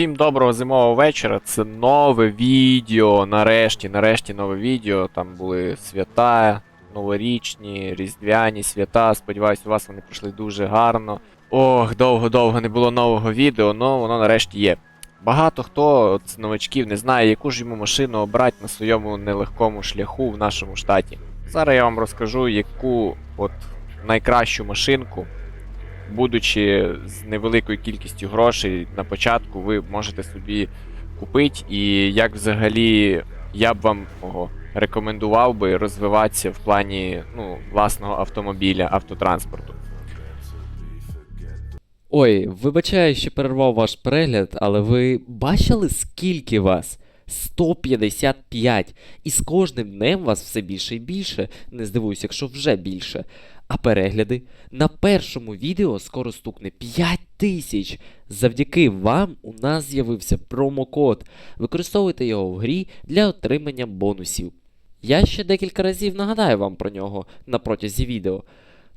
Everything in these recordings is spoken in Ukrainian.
Всім доброго зимового вечора. Це нове відео. Нарешті, нарешті нове відео. Там були свята, новорічні, різдвяні свята. Сподіваюсь, у вас вони пройшли дуже гарно. Ох, довго-довго не було нового відео, але воно нарешті є. Багато хто з новачків не знає, яку ж йому машину обрати на своєму нелегкому шляху в нашому штаті. Зараз я вам розкажу, яку от найкращу машинку будучи з невеликою кількістю грошей на початку, ви можете собі купити. І як взагалі я б вам ого, рекомендував би розвиватися в плані ну, власного автомобіля, автотранспорту. Ой, вибачаю, що перервав ваш перегляд, але ви бачили, скільки вас? 155. І з кожним днем вас все більше і більше. Не здивуюсь, якщо вже більше. А перегляди на першому відео скоро стукне 5 тисяч. Завдяки вам у нас з'явився промокод. Використовуйте його в грі для отримання бонусів. Я ще декілька разів нагадаю вам про нього на протязі відео.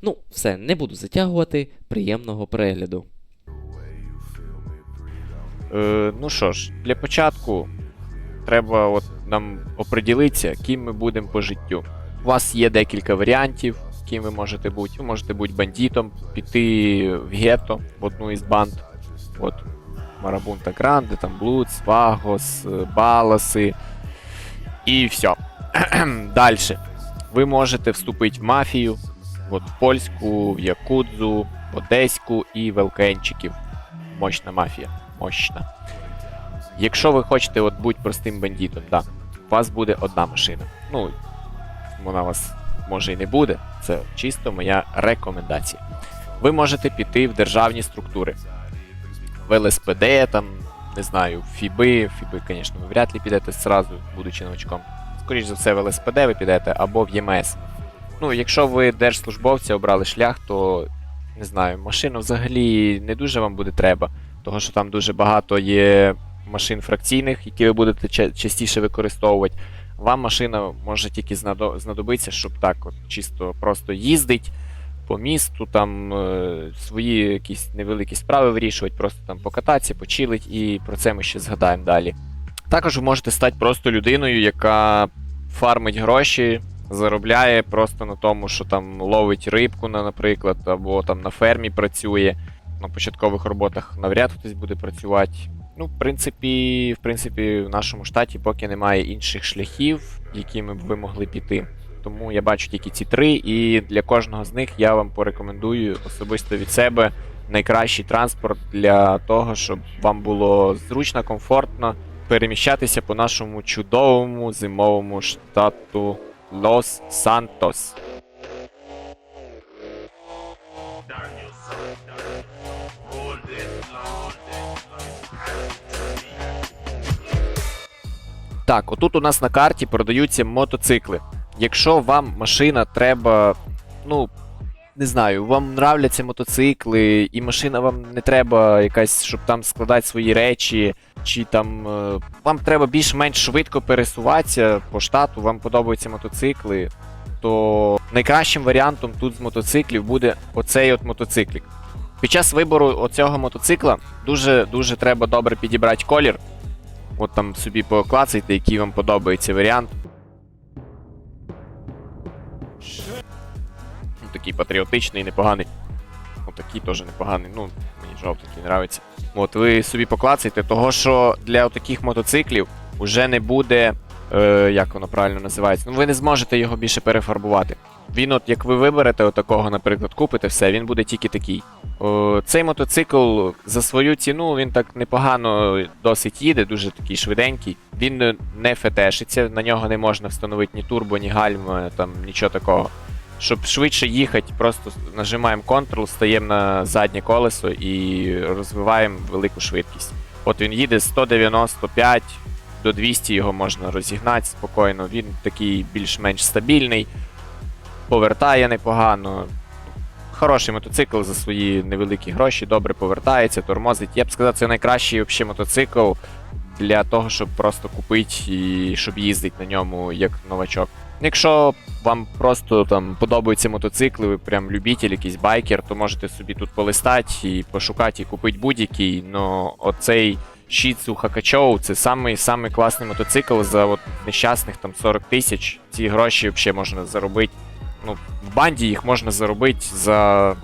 Ну, все, не буду затягувати. Приємного перегляду. Е, ну що ж, для початку треба от нам оприділитися, ким ми будемо по життю. У вас є декілька варіантів, ким ви можете бути. Ви можете бути бандитом, піти в гетто в одну із банд. От Марабунта Гранде, там Блуц, Вагос, е, Баласи. І все. Далі. Ви можете вступити в мафію, от в польську, в Якудзу, в Одеську і в ЛКНчиків. Мощна мафія. Мощна. Якщо ви хочете от бути простим бандитом, да, у вас буде одна машина. Ну, вона у вас може і не буде. Це чисто моя рекомендація. Ви можете піти в державні структури. В ЛСПД, там, не знаю, ФІБи. ФІБи, звісно, ви вряд ли підете зразу, будучи новачком. Скоріше за все, в ЛСПД ви підете або в ЄМС. Ну, якщо ви держслужбовця обрали шлях, то не знаю, машину взагалі не дуже вам буде треба, того що там дуже багато є машин фракційних, які ви будете частіше використовувати. Вам машина може тільки знадо- знадобитися, щоб так от чисто просто їздить по місту, там е, свої якісь невеликі справи вирішувати, просто там покататися, почилить, і про це ми ще згадаємо далі. Також ви можете стати просто людиною, яка фармить гроші, заробляє просто на тому, що там ловить рибку, наприклад, або там на фермі працює. На початкових роботах навряд хтось буде працювати. Ну, в принципі, в принципі, в нашому штаті поки немає інших шляхів, якими б ви могли піти. Тому я бачу тільки ці три, і для кожного з них я вам порекомендую особисто від себе найкращий транспорт для того, щоб вам було зручно, комфортно переміщатися по нашому чудовому зимовому штату Лос Сантос. Так, отут у нас на карті продаються мотоцикли. Якщо вам машина треба, ну, не знаю, вам нравляться мотоцикли, і машина вам не треба якась, щоб там складати свої речі, чи там е, вам треба більш-менш швидко пересуватися по штату, вам подобаються мотоцикли, то найкращим варіантом тут з мотоциклів буде оцей от мотоциклік. Під час вибору оцього мотоцикла дуже дуже треба добре підібрати колір. От там собі поклацайте, який вам подобається варіант. Ну, такий патріотичний, непоганий. Ну, такий теж непоганий. Ну, мені жовтий подобається. От ви собі поклацайте, того що для таких мотоциклів вже не буде. Е, як воно правильно називається? Ну, ви не зможете його більше перефарбувати. Він, от як ви виберете отакого, наприклад, купите все, він буде тільки такий. О, цей мотоцикл за свою ціну він так непогано досить їде, дуже такий швиденький. Він не фетешиться, на нього не можна встановити ні турбо, ні гальм, там нічого такого. Щоб швидше їхати, просто нажимаємо Ctrl, стаємо на заднє колесо і розвиваємо велику швидкість. От він їде 195 до 200 його можна розігнати спокійно. Він такий більш-менш стабільний, повертає непогано. Хороший мотоцикл за свої невеликі гроші, добре повертається, тормозить. Я б сказав, це найкращий взагалі мотоцикл для того, щоб просто купити і щоб їздити на ньому як новачок. Якщо вам просто там подобаються мотоцикли, ви прям любитель, якийсь байкер, то можете собі тут полистати і пошукати і купити будь-який. Но оцей Shitsu Hakachou це самий, самий класний мотоцикл за от нещасних там 40 тисяч. Ці гроші взагалі можна заробити. Ну, в банді їх можна заробити за.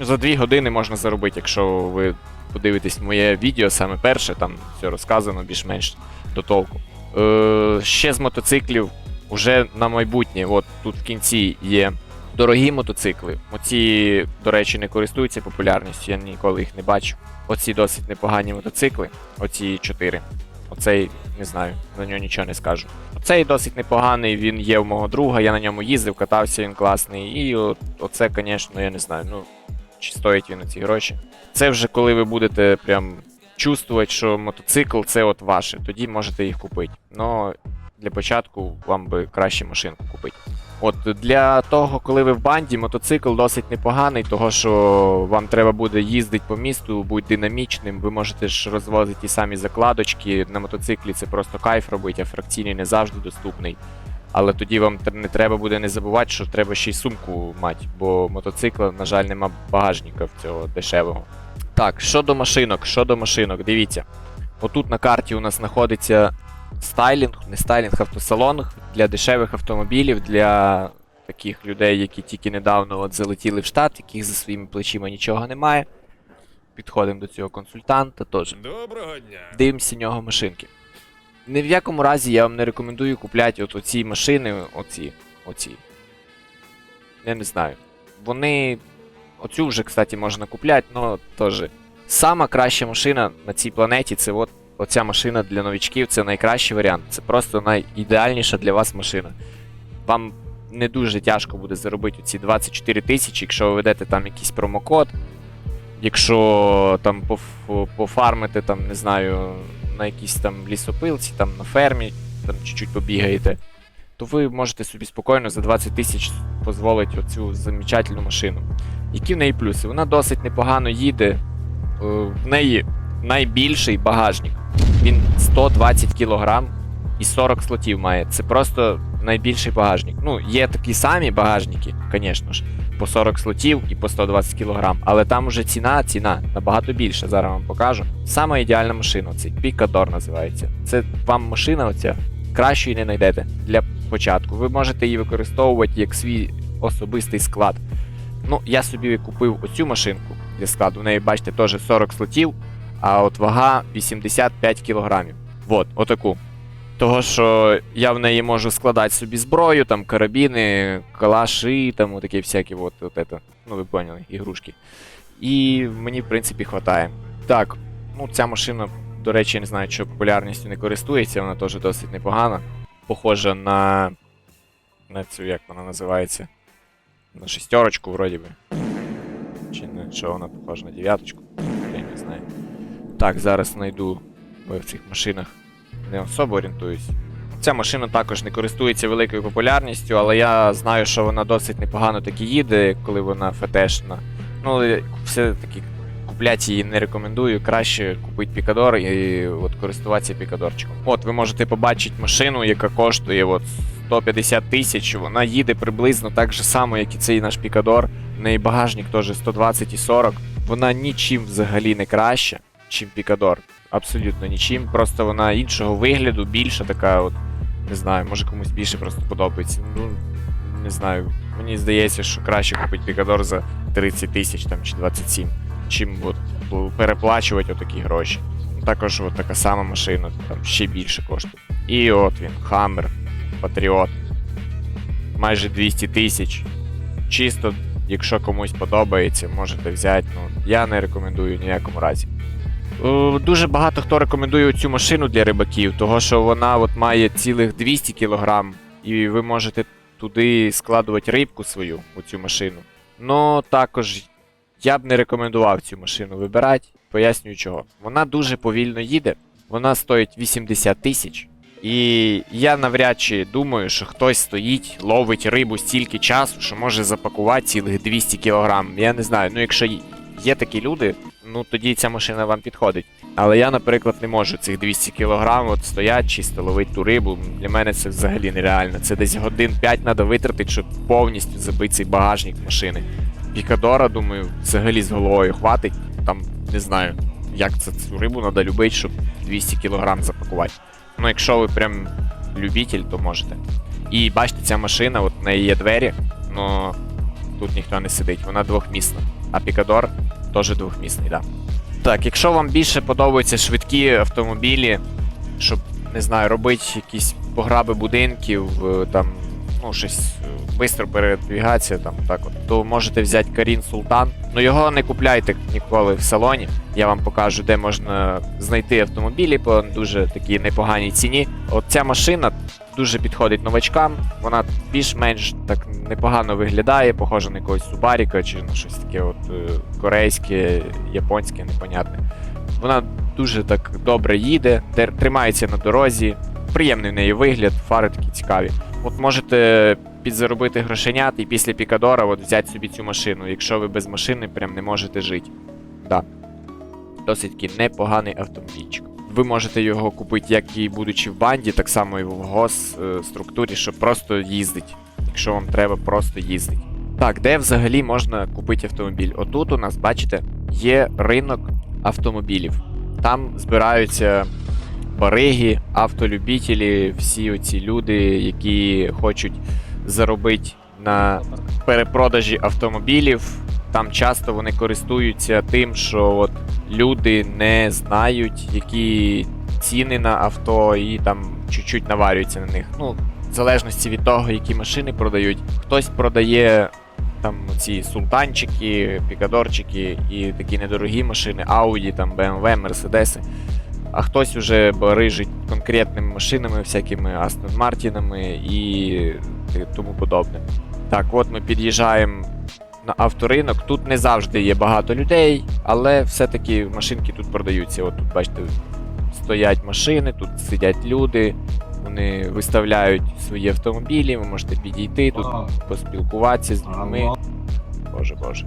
За 2 години можна заробити, якщо ви подивитесь моє відео, саме перше, там все розказано більш-менш до толку. Е, ще з мотоциклів, уже на майбутнє, от тут в кінці є дорогі мотоцикли. Оці, до речі, не користуються популярністю, я ніколи їх не бачив. Оці досить непогані мотоцикли, оці чотири. Оцей, не знаю, на нього нічого не скажу. Оцей досить непоганий, він є у мого друга, я на ньому їздив, катався, він класний. І от, оце, звісно, я не знаю, ну, чи стоїть він ці гроші. Це вже коли ви будете прям чувствувати, що мотоцикл це от ваше, тоді можете їх купити. Но для початку вам би краще машинку купити. От для того, коли ви в банді, мотоцикл досить непоганий, того що вам треба буде їздити по місту, бути динамічним, ви можете ж розвозити ті самі закладочки. На мотоциклі це просто кайф робити, а фракційний не завжди доступний. Але тоді вам не треба буде не забувати, що треба ще й сумку мати, бо мотоцикла, на жаль, нема багажника в цього дешевого. Так, щодо машинок, щодо машинок, дивіться. Отут на карті у нас знаходиться стайлінг, не стайлінг, автосалон для дешевих автомобілів, для таких людей, які тільки недавно от залетіли в штат, яких за своїми плечима нічого немає. Підходимо до цього консультанта теж. Доброго дня. Дивимося нього машинки. Ні в якому разі я вам не рекомендую купляти от оці машини, оці, оці. Я не знаю. Вони. Оцю вже, кстати, можна купляти, але теж. Сама краща машина на цій планеті це от оця машина для новичків, це найкращий варіант. Це просто найідеальніша для вас машина. Вам не дуже тяжко буде заробити ці 24 тисячі, якщо ви ведете там якийсь промокод. Якщо там поф- пофармите, там, не знаю, на якійсь там лісопилці, там на фермі, там чуть-чуть побігаєте, то ви можете собі спокійно за 20 тисяч дозволити оцю замечательну машину. Які в неї плюси? Вона досить непогано їде. е, В неї найбільший багажник. Він 120 кг і 40 слотів має. Це просто найбільший багажник. Ну, є такі самі багажники, звісно ж, по 40 слотів і по 120 кг. Але там уже ціна, ціна набагато більша. Зараз вам покажу. Сама ідеальна машина, цей Пікадор називається. Це вам машина оця кращої не знайдете для початку. Ви можете її використовувати як свій особистий склад. Ну, я собі купив оцю машинку для складу. В неї, бачите, теж 40 слотів, а от вага 85 кілограмів. Вот, отаку. Того, що я в неї можу складати собі зброю, там карабіни, калаші, там отакі всякі, от, от это, ну ви поняли, ігрушки. І мені, в принципі, хватає. Так, ну ця машина, до речі, я не знаю, що популярністю не користується, вона теж досить непогана. Похожа на. на цю, як вона називається. На шестерочку, вроді би. Чи не що вона похожа на дев'яточку? Я не знаю. Так, зараз знайду бо в цих машинах не особо орієнтуюсь. Ця машина також не користується великою популярністю, але я знаю, що вона досить непогано таки їде, коли вона ФТшна. Ну, все-таки купляти її не рекомендую. Краще купити Пікадор і от користуватися Пікадорчиком. От ви можете побачити машину, яка коштує от 150 тисяч. Вона їде приблизно так же само, як і цей наш Пікадор. В неї багажник теж 120 і 40. Вона нічим взагалі не краща, чим Пікадор. Абсолютно нічим. Просто вона іншого вигляду, більша така, от, не знаю, може комусь більше просто подобається. Ну, не знаю. Мені здається, що краще купити Пікадор за 30 тисяч там, чи 27, чим от, переплачувати отакі гроші. Також от така сама машина, там ще більше коштує. І от він, Хаммер, Патріот. Майже 200 тисяч. Чисто, якщо комусь подобається, можете взяти. Ну, я не рекомендую в ніякому разі. Е, Дуже багато хто рекомендує цю машину для рибаків, того що вона от має цілих 200 кг, і ви можете туди складувати рибку свою у цю машину. Ну також я б не рекомендував цю машину вибирати. Пояснюю чого. Вона дуже повільно їде, вона стоїть 80 тисяч. І я навряд чи думаю, що хтось стоїть, ловить рибу стільки часу, що може запакувати цілих 200 кг. Я не знаю, ну якщо є такі люди, ну тоді ця машина вам підходить. Але я, наприклад, не можу цих 200 кг от стоять чисто ловити ту рибу. Для мене це взагалі нереально. Це десь годин 5 треба витратити, щоб повністю забити цей багажник машини. Пікадора, думаю, взагалі з головою хватить. Там, не знаю, як це цю рибу треба любити, щоб 200 кг запакувати. Ну, якщо ви прям любитель, то можете. І бачите, ця машина, от в неї є двері, але тут ніхто не сидить, вона двохмісна. А Пікадор теж двохмісний, так. Да. Так, якщо вам більше подобаються швидкі автомобілі, щоб, не знаю, робити якісь пограби будинків, е, там, ну, щось швидко передвігатися, там, так от, то можете взяти Карін Султан. Ну його не купляйте ніколи в салоні. Я вам покажу, де можна знайти автомобілі по дуже такій непоганій ціні. От ця машина дуже підходить новачкам, вона більш-менш так непогано виглядає, похожа на якогось Субаріка чи на щось таке от е, корейське, японське, непонятне. Вона дуже так добре їде, тримається на дорозі, приємний в неї вигляд, фари такі цікаві. От можете підзаробити грошенят і після Пікадора от взяти собі цю машину, якщо ви без машини прям не можете жити. Да. Досить такий непоганий автомобільчик. Ви можете його купити як і будучи в банді, так само і в гос е, щоб просто їздити. Якщо вам треба просто їздити. Так, де взагалі можна купити автомобіль? Отут у нас, бачите, є ринок автомобілів. Там збираються бариги, автолюбителі, всі оці люди, які хочуть заробити на перепродажі автомобілів. Там часто вони користуються тим, що от люди не знають, які ціни на авто, і там чуть-чуть наварюються на них. Ну, в залежності від того, які машини продають. Хтось продає там ці султанчики, пікадорчики і такі недорогі машини, Audi, там BMW, Мерседеси. А хтось уже барижить конкретними машинами, всякими Астон Мартінами і тому подобне. Так, от ми під'їжджаємо на авторинок. Тут не завжди є багато людей, але все-таки машинки тут продаються. От тут, бачите, стоять машини, тут сидять люди, вони виставляють свої автомобілі, ви можете підійти тут, поспілкуватися з людьми. Боже Боже.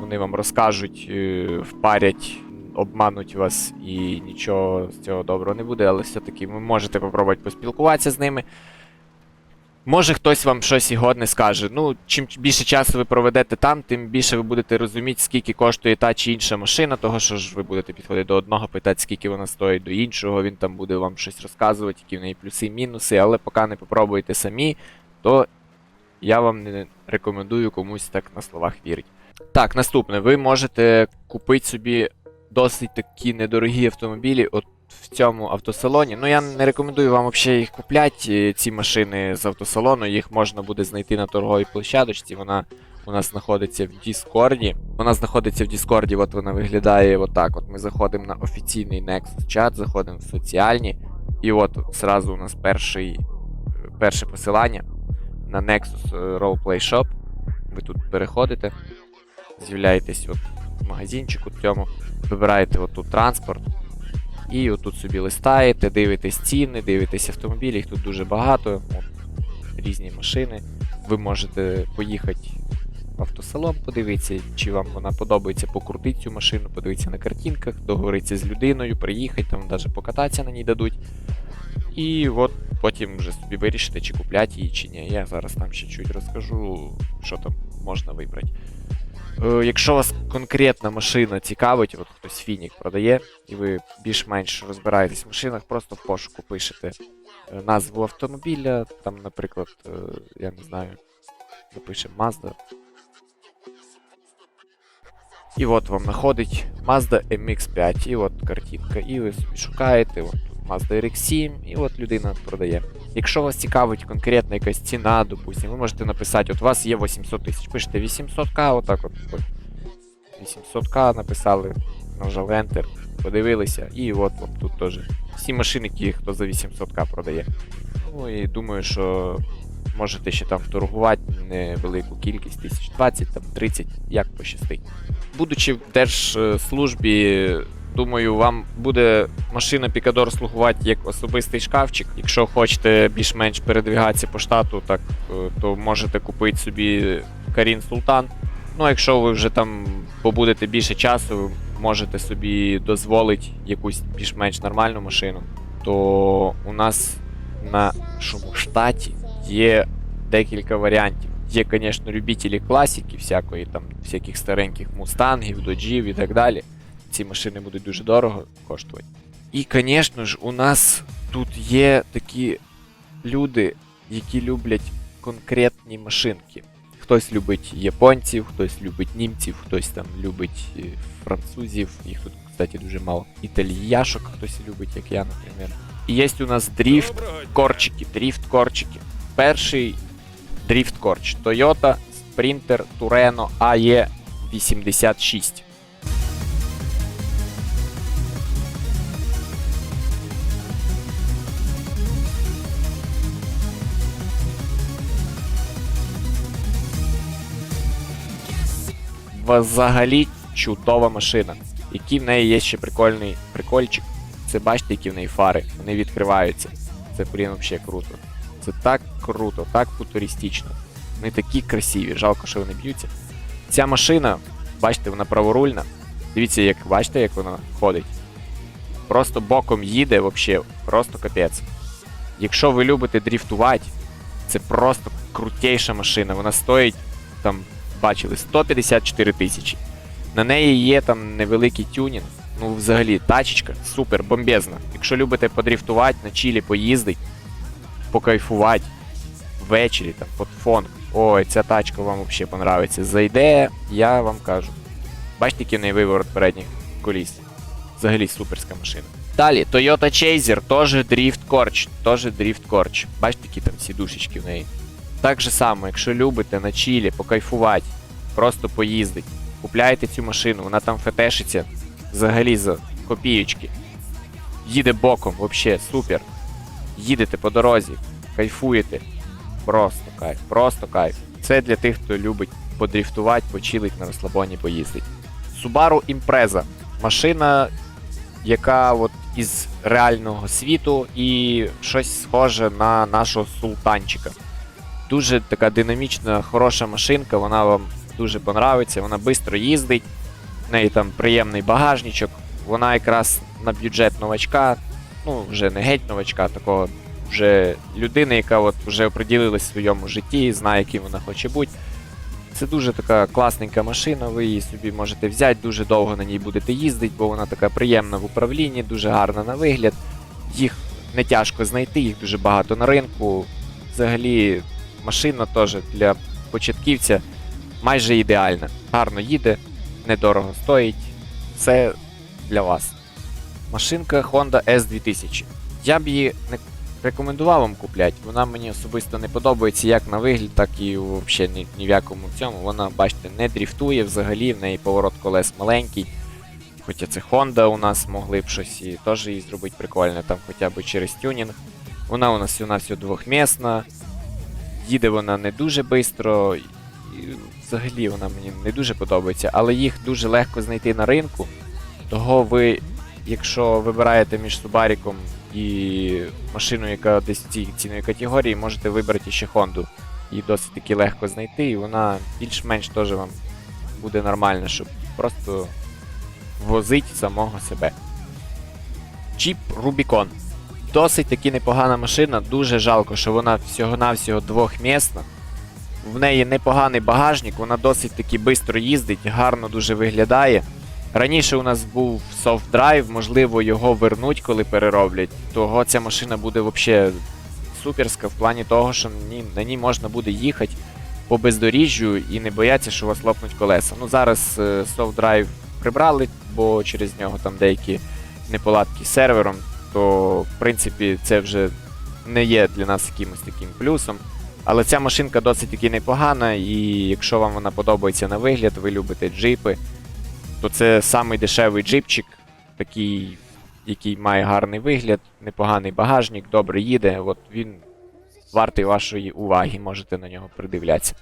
Вони вам розкажуть, е, впарять, обмануть вас і нічого з цього доброго не буде, але все-таки ви можете попробувати поспілкуватися з ними. Може хтось вам щось і годне скаже. Ну, чим більше часу ви проведете там, тим більше ви будете розуміти, скільки коштує та чи інша машина, того що ж ви будете підходити до одного, питати, скільки вона стоїть, до іншого, він там буде вам щось розказувати, які в неї плюси і мінуси, але поки не попробуєте самі, то я вам не рекомендую комусь так на словах вірити. Так, наступне, ви можете купити собі досить такі недорогі автомобілі от в цьому автосалоні. Ну, я не рекомендую вам взагалі їх купляти, ці машини з автосалону. Їх можна буде знайти на торговій площадочці. Вона у нас знаходиться в Діскорді. Вона знаходиться в Діскорді, от вона виглядає отак. От ми заходимо на офіційний Nexus чат, заходимо в соціальні. І от зразу у нас перший, перше посилання на Nexus е, Roleplay Shop. Ви тут переходите, з'являєтесь от в магазинчику цьому, вибираєте отут транспорт. І отут собі листаєте, дивитесь ціни, дивитесь автомобілі, їх тут дуже багато, от, різні машини. Ви можете поїхати в автосалон, подивитися, чи вам вона подобається, покрутити цю машину, подивитися на картинках, договоритися з людиною, приїхати, там навіть покататися на ній дадуть. І от потім вже собі вирішите, чи купляти її, чи ні. Я зараз там ще чуть розкажу, що там можна вибрати. Е, Якщо вас конкретна машина цікавить, от хтось Фінік продає, і ви більш-менш розбираєтесь в машинах, просто в пошуку пишете е, назву автомобіля, там, наприклад, е, я не знаю, напишемо Mazda. І от вам знаходить Mazda MX5, і от картинка, і ви собі шукаєте, от Mazda RX-7, і от людина продає. Якщо вас цікавить конкретна якась ціна, допустимо, ви можете написати, от у вас є 800 тисяч, пишете 800к, отак от. от. 800к написали, нажали Enter, подивилися, і от вам тут теж. Всі машини, які хто за 800к продає. Ну і думаю, що можете ще там торгувати невелику кількість, 1020, там 30, як пощастить. Будучи в держслужбі, думаю, вам буде машина Пікадор слугувати як особистий шкафчик. Якщо хочете більш-менш передвігатися по штату, так е, то можете купити собі Карін Султан. Ну, а якщо ви вже там побудете більше часу, ви можете собі дозволити якусь більш-менш нормальну машину, то у нас на нашому штаті є декілька варіантів. Є, звісно, любителі класики, всякої там, всяких стареньких мустангів, доджів і так далі ці машини будуть дуже дорого коштувати. І, звісно ж, у нас тут є такі люди, які люблять конкретні машинки. Хтось любить японців, хтось любить німців, хтось там любить е, французів, їх тут, кстати, дуже мало. Італіяшок хтось любить, як я, наприклад. І є у нас дріфт корчики, дріфт корчики. Перший дріфт корч Toyota Sprinter Tureno AE86. Взагалі чудова машина. Який в неї є ще прикольний прикольчик. Це бачите, які в неї фари. Вони відкриваються. Це блін взагалі круто. Це так круто, так футуристично. Вони такі красиві, жалко, що вони б'ються. Ця машина, бачите, вона праворульна. Дивіться, як бачите, як вона ходить. Просто боком їде, взагалі, просто капець. Якщо ви любите дріфтувати, це просто крутейша машина. Вона стоїть там, бачили, 154 тисячі. На неї є там невеликий тюнінг. Ну, взагалі, тачечка супер, бомбезна. Якщо любите подріфтувати, на чилі поїздить, покайфувати ввечері там під фон. Ой, ця тачка вам взагалі понравиться. Зайде, я вам кажу. Бачите, який неї виворот передніх коліс. Взагалі суперська машина. Далі, Toyota Chaser, теж дріфт корч, теж дріфт корч. Бачите, які там сідушечки в неї. Так же само, якщо любите на чилі покайфувати, просто поїздить, купляєте цю машину, вона там фетешиться взагалі за копійочки. Їде боком, взагалі, супер. Їдете по дорозі, кайфуєте. Просто кайф, просто кайф. Це для тих, хто любить подріфтувати, почилить на розслабоні, поїздить. Subaru Impreza. Машина, яка от із реального світу і щось схоже на нашого султанчика. Дуже така динамічна, хороша машинка, вона вам дуже понравиться, вона швидко їздить, в неї там приємний багажничок, вона якраз на бюджет новачка, ну вже не геть новачка, такого вже людини, яка от вже оприділилась в своєму житті, знає, яким вона хоче бути. Це дуже така класненька машина, ви її собі можете взяти, дуже довго на ній будете їздити, бо вона така приємна в управлінні, дуже гарна на вигляд. Їх не тяжко знайти, їх дуже багато на ринку. Взагалі, машина теж для початківця майже ідеальна. Гарно їде, недорого стоїть. Це для вас. Машинка Honda S2000. Я б її не рекомендував вам купляти. Вона мені особисто не подобається як на вигляд, так і взагалі ні, ні в якому цьому. Вона, бачите, не дріфтує взагалі, в неї поворот колес маленький. Хоча це Honda у нас могли б щось і теж її зробити прикольно, там хоча б через тюнінг. Вона у нас у все двохмісна. Їде вона не дуже швидко. Взагалі вона мені не дуже подобається, але їх дуже легко знайти на ринку. Того ви, якщо вибираєте між Субаріком і машиною, яка десь в цій ціновій категорії, можете вибрати ще Honda. Її досить таки легко знайти, і вона більш-менш теж вам буде нормальна, щоб просто возить самого себе. Jeep Rubicon. Досить таки непогана машина, дуже жалко, що вона всього-навсього двохмісна. В неї непоганий багажник, вона досить таки швидко їздить, гарно дуже виглядає. Раніше у нас був drive, можливо, його вернуть, коли перероблять. Того ця машина буде взагалі суперська в плані того, що на ній, на ній можна буде їхати по бездоріжжю і не бояться, що вас лопнуть колеса. Ну зараз е, soft drive прибрали, бо через нього там деякі неполадки з сервером, то в принципі це вже не є для нас якимось таким плюсом. Але ця машинка досить таки непогана, і якщо вам вона подобається на вигляд, ви любите джипи, то це самий дешевий джипчик, такий, який має гарний вигляд, непоганий багажник, добре їде. От він вартий вашої уваги, можете на нього придивлятися.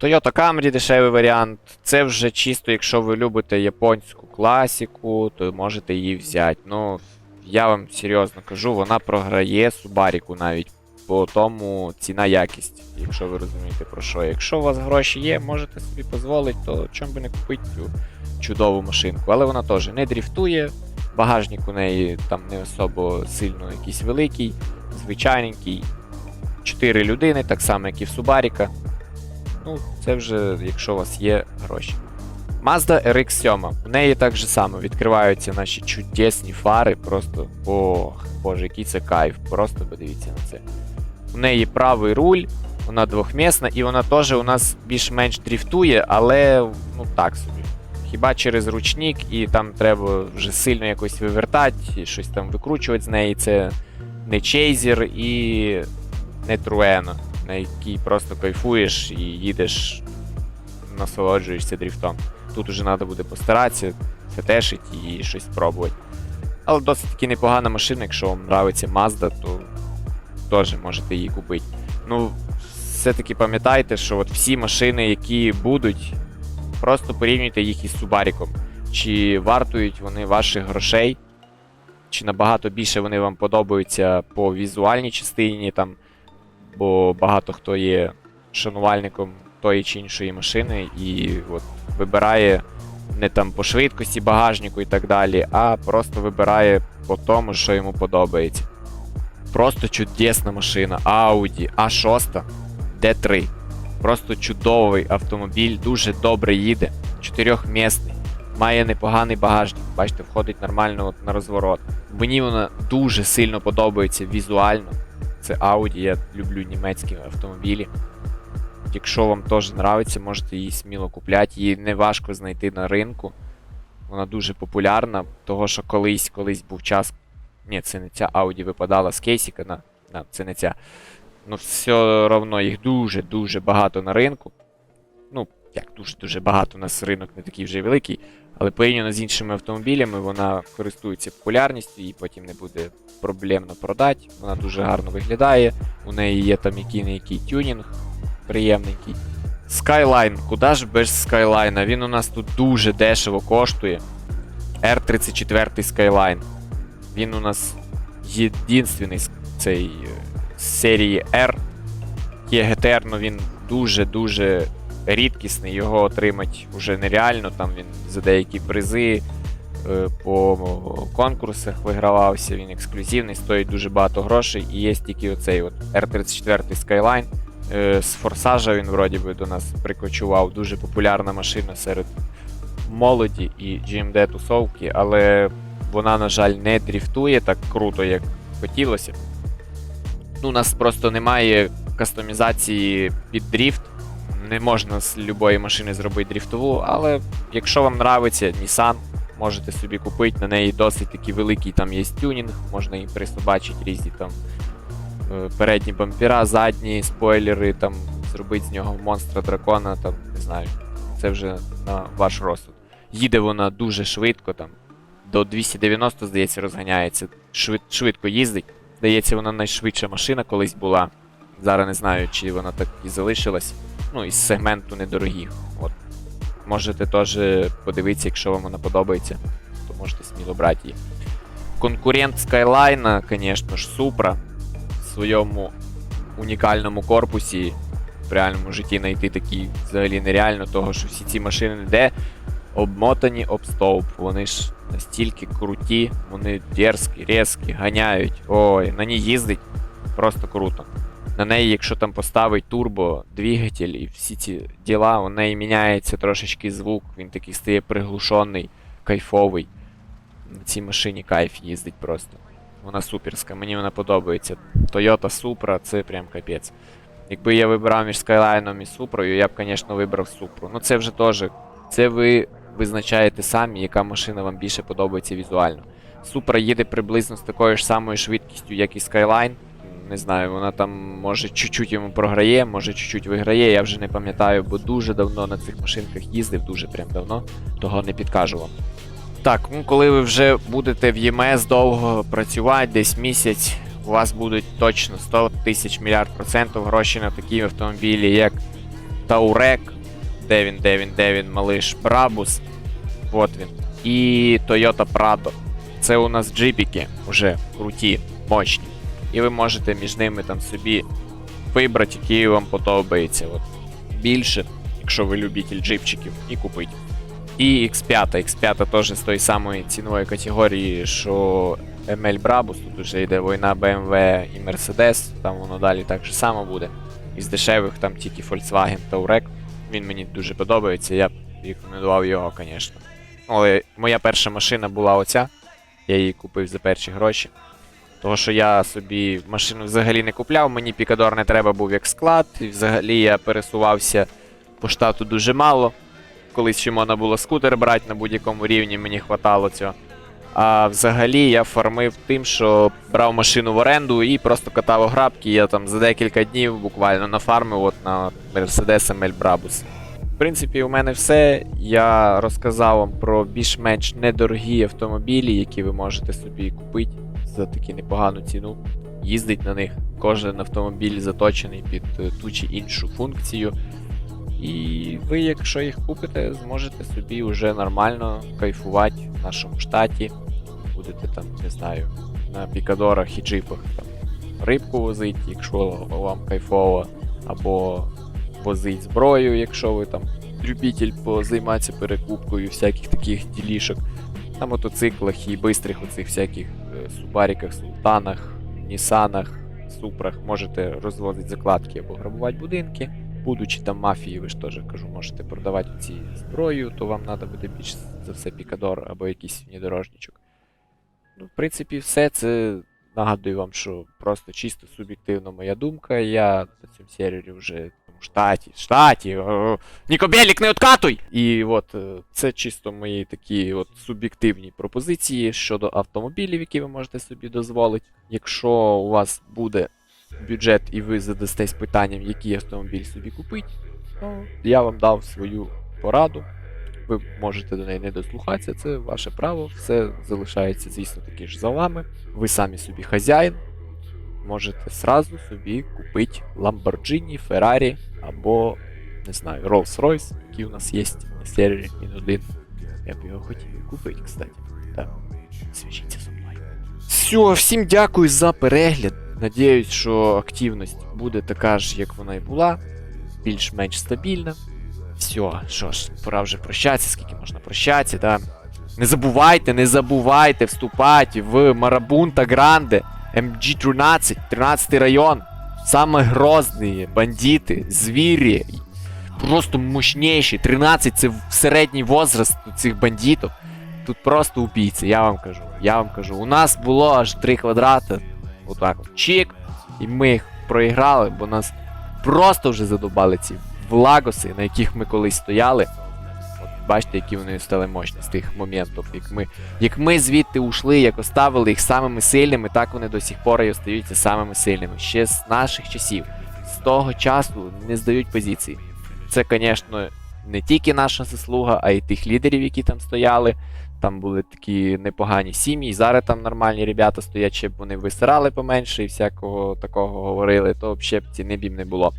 Toyota Camry дешевий варіант. Це вже чисто, якщо ви любите японську класіку, то можете її взяти. Ну, я вам серйозно кажу, вона програє Subaru навіть по тому ціна якість, якщо ви розумієте про що. Якщо у вас гроші є, можете собі дозволити, то чому би не купити цю чудову машинку. Але вона теж не дріфтує, багажник у неї там не особо сильно якийсь великий, звичайненький. Чотири людини, так само, як і в Субаріка. Ну, це вже якщо у вас є гроші. Mazda RX-7. В неї так же само відкриваються наші чудесні фари. Просто. Ох, боже, який це кайф. Просто подивіться на це. У неї правий руль, вона двохмісна, і вона теж у нас більш-менш дріфтує, але ну так собі. Хіба через ручник, і там треба вже сильно якось вивертати, щось там викручувати з неї. Це не чейзер і не труено, на який просто кайфуєш і їдеш, насолоджуєшся дріфтом. Тут уже треба буде постаратися, фетешити і щось спробувати. Але досить таки непогана машина, якщо вам подобається Mazda, то теж можете її купити. Ну, все-таки пам'ятайте, що от всі машини, які будуть, просто порівнюйте їх із Субаріком. Чи вартують вони ваших грошей, чи набагато більше вони вам подобаються по візуальній частині, там, бо багато хто є шанувальником тої чи іншої машини і от вибирає не там по швидкості багажнику і так далі, а просто вибирає по тому, що йому подобається. Просто чудесна машина. Audi A6 D3. Просто чудовий автомобіль, дуже добре їде, чотирьохмісний, має непоганий багажник. Бачите, входить нормально от на розворот. Мені вона дуже сильно подобається візуально. Це Audi, я люблю німецькі автомобілі. Якщо вам теж подобається, можете її сміло купляти. Її не важко знайти на ринку. Вона дуже популярна, того що колись, колись був час. Ні, це не ця Audi випадала з кейсіка, на, на, це не ця. Ну, все одно їх дуже-дуже багато на ринку. Ну, як дуже-дуже багато, у нас ринок не такий вже великий, але порівняно з іншими автомобілями вона користується популярністю, її потім не буде проблемно продати. Вона дуже гарно виглядає. У неї є там який не який тюнінг приємненький. Skyline, куди ж без Skyline? Він у нас тут дуже дешево коштує. R34 Skyline. Він у нас єдинственний з цей е, серії R. Є GTR, але він дуже-дуже рідкісний. Його отримати вже нереально. Там він за деякі призи е, по конкурсах вигравався. Він ексклюзивний, стоїть дуже багато грошей. І є тільки оцей от R34 Skyline. Е, З форсажа він вроді би до нас прикочував. Дуже популярна машина серед молоді і GMD тусовки, але вона, на жаль, не дріфтує так круто, як хотілося. Ну, у нас просто немає кастомізації під дріфт. Не можна з любої машини зробити дріфтову, але якщо вам нравиться Nissan, можете собі купити. На неї досить такий великий там є тюнінг, можна їм присобачити різні там передні бампера, задні спойлери, там зробити з нього монстра дракона, там, не знаю. Це вже на ваш розсуд. Їде вона дуже швидко, там до 290, здається, розганяється. Швид, швидко їздить. Здається, вона найшвидша машина колись була. Зараз не знаю, чи вона так і залишилась. Ну, із сегменту недорогих. От. Можете теж подивитися, якщо вам вона подобається, то можете сміло брати її. Конкурент Skyline, звісно ж, Supra своєму унікальному корпусі. В реальному житті знайти такі взагалі нереально, того що всі ці машини де обмотані об стовп. Вони ж настільки круті, вони дерзкі, різкі, ганяють. Ой, на ній їздить просто круто. На неї, якщо там поставить турбо, двигатель і всі ці діла, у неї міняється трошечки звук, він такий стає приглушений, кайфовий. На цій машині кайф їздить просто. Вона суперська, мені вона подобається. Toyota Supra це прям капець. Якби я вибирав між Skyline і Supra, я б, звісно, вибрав Supra. Ну це вже теж. Це ви визначаєте самі, яка машина вам більше подобається візуально. Supra їде приблизно з такою ж самою швидкістю, як і Skyline. Не знаю, вона там може чуть-чуть йому програє, може чуть-чуть виграє, я вже не пам'ятаю, бо дуже давно на цих машинках їздив, дуже прям давно, того не підкажу вам. Так, ну коли ви вже будете в ЄМС довго працювати, десь місяць, у вас будуть точно 100 тисяч мільярд процентів гроші на такі автомобілі, як Таурек, де він, де він, де він, малиш, Брабус, от він. І Toyota Prado. Це у нас джипіки вже круті, мощні. І ви можете між ними там собі вибрати, який вам подобається. От. Більше, якщо ви любитель джипчиків, і купити. І X5. X5 теж з тої самої цінової категорії, що ML Brabus. Тут вже йде війна BMW і Mercedes, там воно далі так же само буде. Із дешевих там тільки Volkswagen Touareg. Він мені дуже подобається. Я рекомендував його, звісно. Ну, моя перша машина була оця. Я її купив за перші гроші. Того, що я собі машину взагалі не купляв, мені Пікадор не треба був як склад, і взагалі я пересувався по штату дуже мало. Колись ще можна було скутер брати на будь-якому рівні, мені хватало цього. А взагалі я фармив тим, що брав машину в оренду і просто катав ограбки. Я там за декілька днів буквально нафармив от на Mercedes ML Brabus. В принципі, у мене все. Я розказав вам про більш-менш недорогі автомобілі, які ви можете собі купити за таку непогану ціну. Їздить на них. Кожен автомобіль заточений під ту чи іншу функцію. І ви, якщо їх купите, зможете собі вже нормально кайфувати в нашому штаті. Будете там, не знаю, на пікадорах і джипах там, рибку возити, якщо вам кайфово, або возить зброю, якщо ви там любитель позайматися перекупкою всяких таких ділішок. На мотоциклах і бистрих оцих всяких е, субаріках, султанах, нісанах, супрах можете розвозити закладки або грабувати будинки. Будучи там мафією, ви ж теж кажу, можете продавати ці зброю, то вам треба буде більш за все пікадор або якийсь внедорожничок. Ну, в принципі, все це нагадую вам, що просто чисто суб'єктивно моя думка. Я на цьому сервері вже в штаті, штаті, о, Нікобелік, не откатуй! І от е, це чисто мої такі от суб'єктивні пропозиції щодо автомобілів, які ви можете собі дозволити. Якщо у вас буде бюджет і ви задастесь питанням, який автомобіль собі купити, то я вам дав свою пораду. Ви можете до неї не дослухатися, це ваше право, все залишається, звісно, таки ж за вами. Ви самі собі хазяїн. Можете сразу собі купити Lamborghini, Ferrari або, не знаю, Rolls-Royce, який у нас є на сервері він один. Я б його хотів купити, кстати. Так. Зв'яжіться зі мною. Все, всім дякую за перегляд. Надіюсь, що активність буде така ж, як вона і була. Більш-менш стабільна. Все, що ж, пора вже прощатися, скільки можна прощатися, да. Не забувайте, не забувайте вступати в Марабунта Гранде, МГ-13, 13 район. Саме грозні бандити, звірі, просто мощніші. 13 це середній возраст цих бандитів. Тут просто убійці, я вам кажу. Я вам кажу. У нас було аж 3 квадрати. Отак от. Чик. І ми їх проіграли, бо нас просто вже задобали ці влагоси, на яких ми колись стояли. От бачите, які вони стали мощні з тих моментів. Як ми, як ми звідти ушли, як оставили їх самими сильними, так вони до сих пор і остаються самими сильними. Ще з наших часів. З того часу не здають позиції. Це, звісно, не тільки наша заслуга, а й тих лідерів, які там стояли. Там були такі непогані сім'ї, і зараз там нормальні ребята стоять, ще б вони висирали поменше і всякого такого говорили, то взагалі б ціни б їм не було.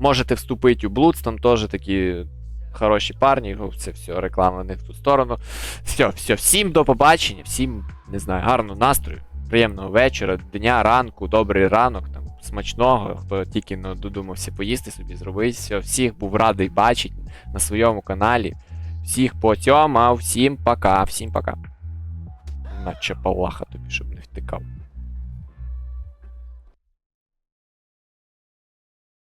Можете вступити у Блудс, там теж такі хороші парні, ну, це все, реклама не в ту сторону. Все, все, всім до побачення, всім, не знаю, гарного настрою, приємного вечора, дня, ранку, добрий ранок, там, смачного, хто тільки ну, додумався поїсти собі, зробити. Все, всіх був радий бачити на своєму каналі. Всіх потьомав, всім пока, всім пока. Наче палаха тобі, щоб не втикав.